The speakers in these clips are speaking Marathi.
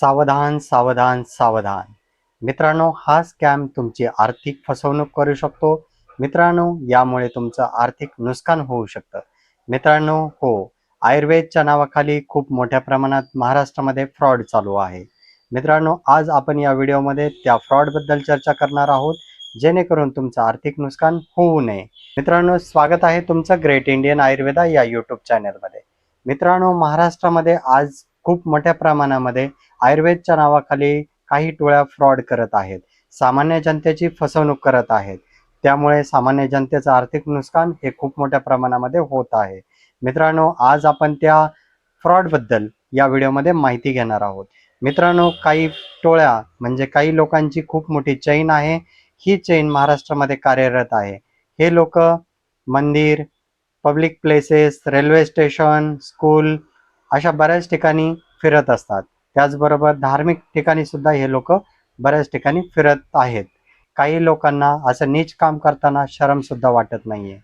सावधान सावधान सावधान. मित्रांनो हा स्कॅम तुमची आर्थिक फसवणूक करू शकतो. मित्रांनो यामुळे तुमचं आर्थिक नुकसान होऊ शकतं. मित्रांनो हो आयुर्वेदच्या नावाखाली खूप मोठ्या प्रमाणात महाराष्ट्रामध्ये फ्रॉड चालू आहे. मित्रांनो आज आपण या व्हिडिओमध्ये त्या फ्रॉडबद्दल चर्चा करणार आहोत जेणेकरून तुमचं आर्थिक नुकसान होऊ नये. मित्रांनो स्वागत आहे तुमचं ग्रेट इंडियन आयुर्वेदा या यूट्यूब चॅनलमध्ये मित्रांनो महाराष्ट्रामध्ये आज खूप मोठ्या प्रमाणामध्ये आयुर्वेदच्या नावाखाली काही टोळ्या फ्रॉड करत आहेत. सामान्य जनतेची फसवणूक करत आहेत. त्यामुळे सामान्य जनतेचं आर्थिक नुकसान हे खूप मोठ्या प्रमाणामध्ये होत आहे. मित्रांनो आज आपण त्या फ्रॉडबद्दल या व्हिडिओमध्ये माहिती घेणार आहोत. मित्रांनो काही टोळ्या म्हणजे काही लोकांची खूप मोठी चैन आहे. ही चैन महाराष्ट्रामध्ये कार्यरत आहे. हे लोक मंदिर public places railway station school अशा बऱ्याच ठिकाणी फिरत असतात. त्याचबरोबर धार्मिक ठिकाणी सुद्धा हे लोक बऱ्याच ठिकाणी फिरत आहेत. काही लोकांना असं नीच काम करताना शरम सुद्धा वाटत नाहीये.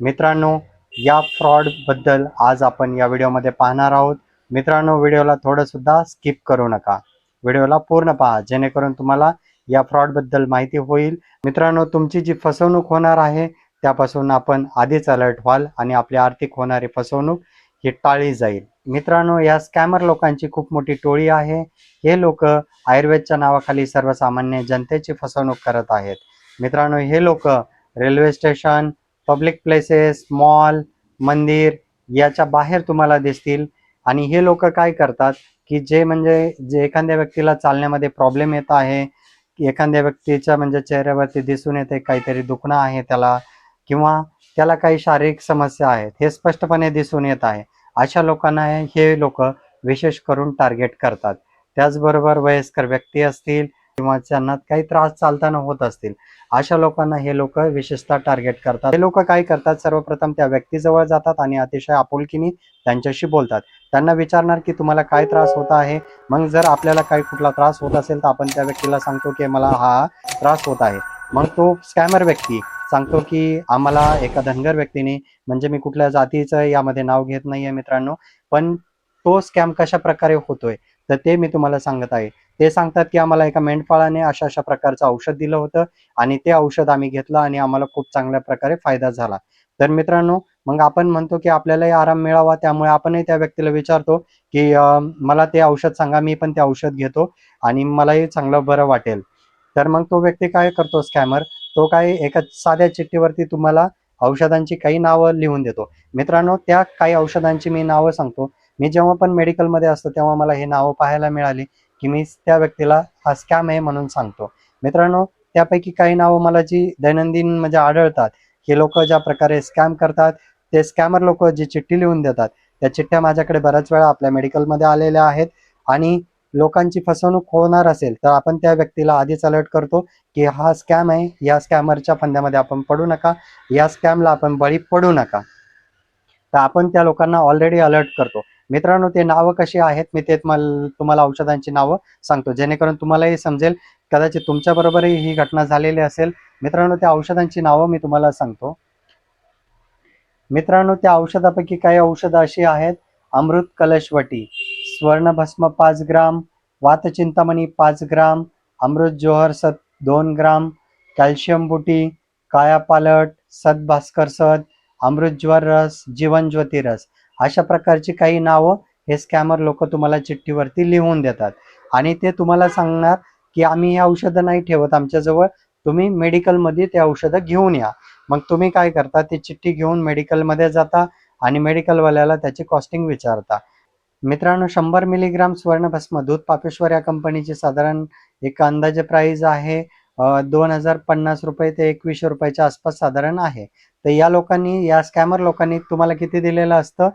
मित्रांनो या फ्रॉडबद्दल आज आपण या व्हिडिओमध्ये पाहणार आहोत. मित्रांनो व्हिडिओला थोडं सुद्धा स्किप करू नका. व्हिडिओला पूर्ण पहा जेणेकरून तुम्हाला या फ्रॉडबद्दल माहिती होईल. मित्रांनो तुमची जी फसवणूक होणार आहे त्यापासून आपण आधीच अलर्ट व्हाल आणि आपली आर्थिक होणारी फसवणूक ही टाळली जाईल. मित्रांनो या स्कॅमर लोकांची खूप मोठी टोळी आहे. हे लोक आयुर्वेदच्या नावाखाली सर्वसामान्य जनतेची फसवणूक करत आहेत. मित्रांनो हे लोक railway station public places mall मंदिर याच्या बाहेर तुम्हाला दिसतील. आणि हे लोक काय करतात की जे म्हणजे जे एखाद्या व्यक्तीला चालण्यामध्ये प्रॉब्लेम येत आहे एखाद्या व्यक्तीच्या म्हणजे चेहऱ्यावरती दिसून येते काहीतरी दुखणं आहे त्याला किंवा त्याला काही शारीरिक समस्या आहेत हे स्पष्टपणे दिसून येत आहे. अशा लोकांना हे लोक विशेष करून टार्गेट करतात. त्याचबरोबर वयस्कर व्यक्ती असतील किंवा त्यांना काही त्रास चालताना होत असतील अशा लोकांना हे लोक विशेषतः टार्गेट करतात. हे लोक काय करतात? सर्वप्रथम त्या व्यक्तीजवळ जातात आणि अतिशय आपुलकीने त्यांच्याशी बोलतात. त्यांना विचारणार की तुम्हाला काय त्रास होत आहे? मग जर आपल्याला काही कुठला त्रास होत असेल तर आपण त्या व्यक्तीला सांगतो की मला हा त्रास होत आहे. मग तो स्कॅमर व्यक्ती सांगतो की आम्हाला एका धनगर व्यक्तीने म्हणजे मी कुठल्या जातीचं यामध्ये नाव घेत नाहीये मित्रांनो पण तो स्कॅम कशा प्रकारे होतोय तर ते मी तुम्हाला सांगत आहे. ते सांगतात की आम्हाला एका मेंढपाळाने अशा अशा प्रकारचं औषध दिलं होतं आणि ते औषध आम्ही घेतलं आणि आम्हाला खूप चांगल्या प्रकारे फायदा झाला. तर मित्रांनो मग आपण म्हणतो की आपल्यालाही आराम मिळावा त्यामुळे आपणही त्या व्यक्तीला विचारतो की मला ते औषध सांगा मी पण ते औषध घेतो आणि मलाही चांगलं बरं वाटेल. तर मग तो व्यक्ती काय करतो स्कॅमर तो काय एका साध्या चिठ्ठीवरती तुम्हाला औषधांची काही नावं लिहून देतो. मित्रांनो त्या काही औषधांची मी नावं सांगतो. मी जेव्हा पण मेडिकलमध्ये असतो तेव्हा मला हे नावं पाहायला मिळाली की मी त्या व्यक्तीला हा स्कॅम आहे म्हणून सांगतो. मित्रांनो त्यापैकी काही नावं मला जी दैनंदिन म्हणजे आढळतात हे लोक ज्या प्रकारे स्कॅम करतात ते स्कॅमर लोक जी चिठ्ठी लिहून देतात त्या चिठ्ठ्या माझ्याकडे बऱ्याच वेळा आपल्या मेडिकलमध्ये आलेल्या आहेत. आणि लोकांची फसवणूक होणार असेल तर आपण त्या व्यक्तीला आधीच अलर्ट करतो की हा स्कॅम आहे या स्कॅमरच्या फंद्यामध्ये आपण पडू नका या स्कॅमला आपण बळी पडू नका. तर आपण त्या लोकांना ऑलरेडी अलर्ट करतो. मित्रांनो ते नावं कशी आहेत? मी ते तुम्हाला तुम्हाला औषधांची नावं सांगतो. जेणेकरून तुम्हालाही समजेल कदाचित तुमच्या बरोबरही ही घटना झालेली असेल. मित्रांनो त्या औषधांची नावं मी तुम्हाला सांगतो. मित्रांनो त्या औषधापैकी काही औषधं अशी आहेत. अमृत कलशवटी. स्वर्णभस्म पाच ग्राम वातचिंतामणी पाच ग्राम अमृत जोहर सत दोन ग्राम कॅल्शियम बुटी काया पालट सदभास्कर सद अमृत ज्वर रस जीवन ज्योती रस. अशा प्रकारची काही नावं हे स्कॅमर लोक तुम्हाला चिठ्ठीवरती लिहून देतात. आणि ते तुम्हाला सांगणार की आम्ही हे औषधं नाही ठेवत आमच्याजवळ. तुम्ही मेडिकलमध्ये ते औषधं घेऊन या. मग तुम्ही काय करता? ती चिठ्ठी घेऊन मेडिकलमध्ये जाता आणि मेडिकलवाल्याला त्याची कॉस्टिंग विचारता. मित्रांनो शंभर मिलीग्राम स्वर्णभस्म दूध पापेश्वर या कंपनीची साधारण एक अंदाजे प्राइस आहे. दोन हजार पन्नास रुपये ते एकवीसशे रुपयाच्या आसपास साधारण आहे. तर या लोकांनी या स्कॅमर लोकांनी तुम्हाला किती दिलेलं असतं?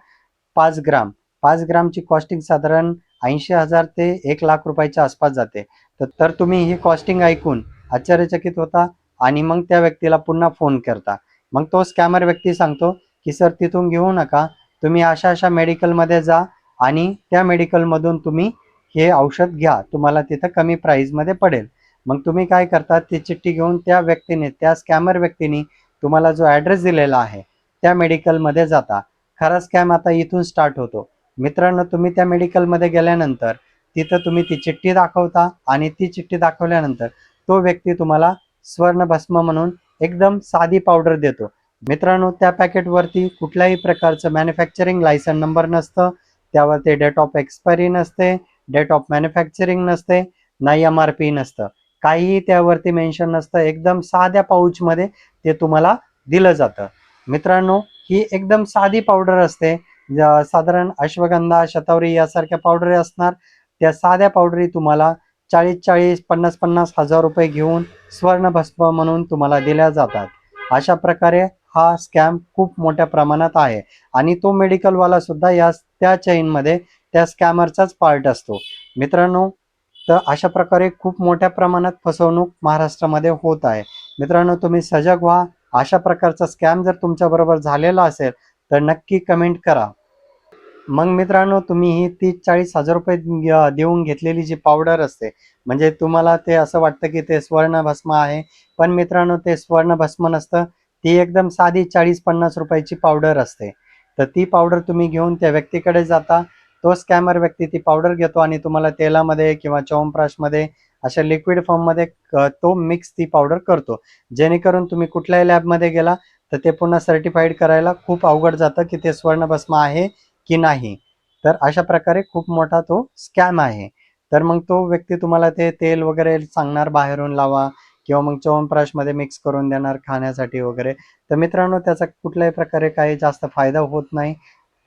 पाच ग्राम. पाच ग्रामची कॉस्टिंग साधारण ऐंशी हजार ते एक लाख रुपयाच्या आसपास जाते. तर तर तुम्ही ही कॉस्टिंग ऐकून आश्चर्यचकित होता आणि मग त्या व्यक्तीला पुन्हा फोन करता. मग तो स्कॅमर व्यक्ती सांगतो की सर तिथून घेऊ नका. तुम्ही अशा अशा मेडिकलमध्ये जा. आणि त्या मेडिकलमधून तुम्ही हे औषध घ्या. तुम्हाला तिथं कमी प्राईजमध्ये पडेल. मग तुम्ही काय करता ती चिठ्ठी घेऊन त्या व्यक्तीने त्या स्कॅमर व्यक्तीने तुम्हाला जो ॲड्रेस दिलेला आहे त्या मेडिकलमध्ये जाता. खरा स्कॅम आता इथून स्टार्ट होतो. मित्रांनो तुम्ही त्या मेडिकलमध्ये गेल्यानंतर तिथं तुम्ही ती चिठ्ठी दाखवता आणि ती चिठ्ठी दाखवल्यानंतर तो व्यक्ती तुम्हाला स्वर्ण भस्म म्हणून एकदम साधी पावडर देतो. मित्रांनो त्या पॅकेटवरती कुठल्याही प्रकारचं मॅन्युफॅक्चरिंग लायसन नंबर नसतं. त्यावरती डेट ऑफ एक्सपायरी नसते डेट ऑफ मॅन्युफॅक्चरिंग नसते नाही एम आर पी नसतं. काहीही त्यावरती मेन्शन नसतं एकदम साध्या पाऊचमध्ये ते तुम्हाला दिलं जातं. मित्रांनो ही एकदम साधी पावडर असते. साधारण अश्वगंधा शतावरी यासारख्या पावडरी असणार. त्या साध्या पावडरी तुम्हाला चाळीस चाळीस पन्नास पन्नास हजार रुपये घेऊन स्वर्णभस्म म्हणून तुम्हाला दिल्या जातात. अशा प्रकारे हा स्कॅम खूप मोठ्या प्रमाणात आहे. आणि तो मेडिकलवाला सुद्धा या त्या चेनमध्ये त्या स्कॅमरचाच पार्ट असतो. मित्रांनो तर अशा प्रकारे खूप मोठ्या प्रमाणात फसवणूक महाराष्ट्रामध्ये होत आहे. मित्रांनो तुम्ही सजग व्हा. अशा प्रकारचा स्कॅम जर तुमच्याबरोबर झालेला असेल तर नक्की कमेंट करा. मग मित्रांनो तुम्ही ही तीस चाळीस हजार रुपये देऊन घेतलेली जी पावडर असते म्हणजे तुम्हाला ते असं वाटतं की ते स्वर्णभस्म आहे पण मित्रांनो ते स्वर्णभस्म नसतं. ती एकदम साधी चाळीस पन्नास रुपयाची पावडर असते. तर ती पावडर तुम्ही घेऊन त्या व्यक्तीकडे जाता. तो स्कॅमर व्यक्ती ती पावडर घेतो आणि तुम्हाला तेलामध्ये किंवा च्यवनप्राशमध्ये अशा लिक्विड फॉर्ममध्ये तो मिक्स ती पावडर करतो. जेणेकरून तुम्ही कुठल्याही लॅबमध्ये गेला तर ते पुन्हा सर्टिफाईड करायला खूप अवघड जातं की ते स्वर्णभस्म आहे की नाही. तर अशा प्रकारे खूप मोठा तो स्कॅम आहे. तर मग तो व्यक्ती तुम्हाला ते तेल वगैरे सांगणार बाहेरून लावा. किंवा मग च्यवनप्राशमध्ये मिक्स करून देणार खाण्यासाठी वगैरे. तर मित्रांनो त्याचा कुठल्याही प्रकारे काही जास्त फायदा होत नाही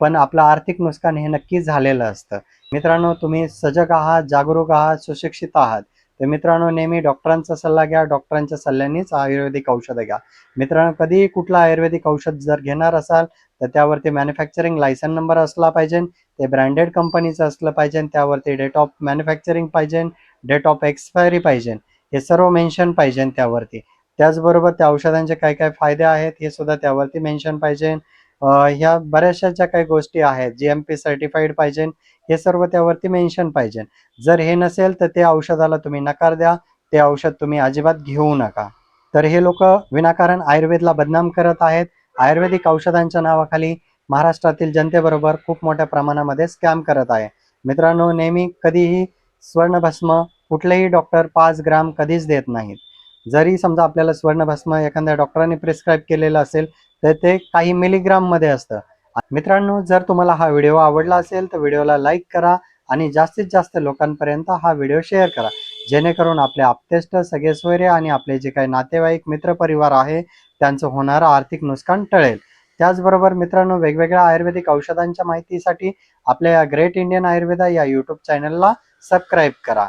पण आपलं आर्थिक नुकसान हे नक्की झालेलं असतं. मित्रांनो तुम्ही सजग आहात जागरूक आहात सुशिक्षित आहात. तर मित्रांनो नेहमी डॉक्टरांचा सल्ला घ्या डॉक्टरांच्या सल्ल्यानेच आयुर्वेदिक औषधं घ्या. मित्रांनो कधीही कुठलं आयुर्वेदिक औषध जर घेणार असाल तर त्यावरती मॅन्युफॅक्चरिंग लायसन नंबर असला पाहिजे ते ब्रँडेड कंपनीचं असलं पाहिजे त्यावरती डेट ऑफ मॅन्युफॅक्चरिंग पाहिजे डेट ऑफ एक्सपायरी पाहिजे. हे सर्व मेन्शन पाहिजे त्यावरती. त्याचबरोबर त्या औषधांचे काय काय फायदे आहेत हे सुद्धा त्यावरती मेन्शन पाहिजे. ह्या बऱ्याचशा ज्या काही गोष्टी आहेत जी एम पी सर्टिफाईड पाहिजे हे सर्व त्यावरती मेन्शन पाहिजे. जर हे नसेल तर ते औषधाला तुम्ही नकार द्या. ते औषध तुम्ही अजिबात घेऊ नका. तर हे लोक विनाकारण आयुर्वेदला बदनाम करत आहेत. आयुर्वेदिक औषधांच्या नावाखाली महाराष्ट्रातील जनतेबरोबर खूप मोठ्या प्रमाणामध्ये स्कॅम करत आहे. मित्रांनो नेहमी कधीही स्वर्णभस्म कुठलेही डॉक्टर पाच ग्राम कधीच देत नाहीत. जरी समजा आपल्याला स्वर्णभस्म एखाद्या डॉक्टरांनी प्रिस्क्राईब केलेलं असेल तर ते काही मिलीग्राममध्ये असतं. मित्रांनो जर तुम्हाला हा व्हिडिओ आवडला असेल तर व्हिडिओला लाईक करा आणि जास्तीत जास्त लोकांपर्यंत हा व्हिडिओ शेअर करा. जेणेकरून आपले आप्तेष्ट सगळे सोयरे आणि आपले जे काही नातेवाईक मित्रपरिवार आहे त्यांचं होणारं आर्थिक नुकसान टळेल. त्याचबरोबर मित्रांनो वेगवेगळ्या आयुर्वेदिक औषधांच्या माहितीसाठी आपल्या या ग्रेट इंडियन आयुर्वेदा या यूट्यूब चॅनलला सबस्क्राईब करा.